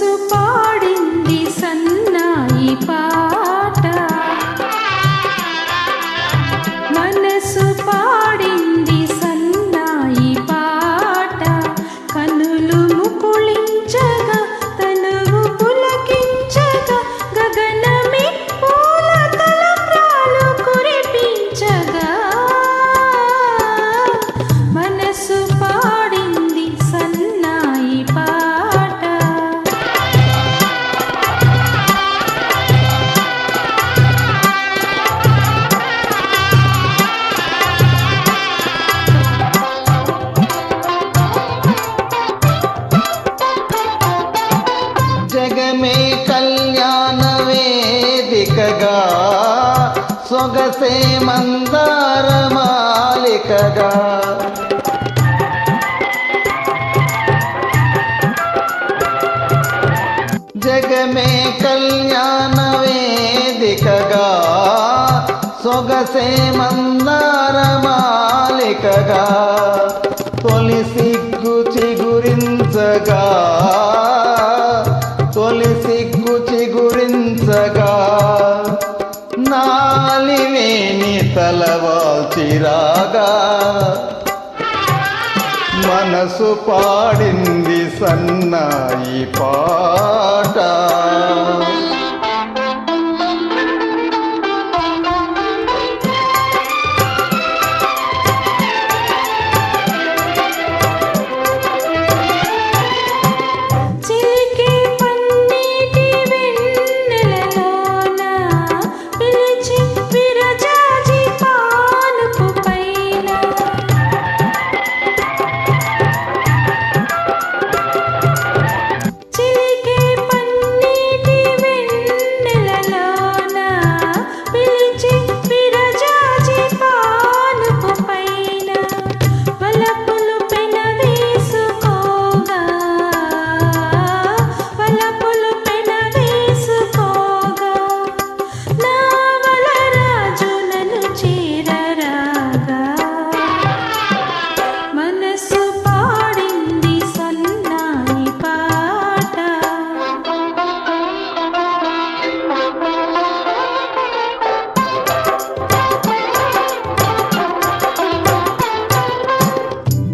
మనసు పాడింది సొగసే మందార మాలికగా. జగమే కళ్యాణ వేదికగా. సొగసే మందార మాలికగా. తొలి సిగ్గు చిగురించగా. తలవాల్చిరాగా మనసు పాడింది సన్నాయి పా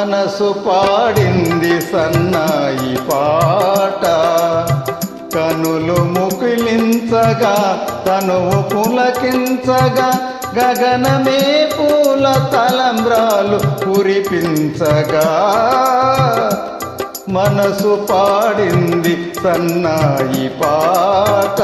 మనసు పాడింది సన్నాయి పాట. కనులు ముకిలించగా తనువు పులకించగా గగనమే పూల తలంబ్రాలు కురిపించగా. మనసు పాడింది సన్నాయి పాట.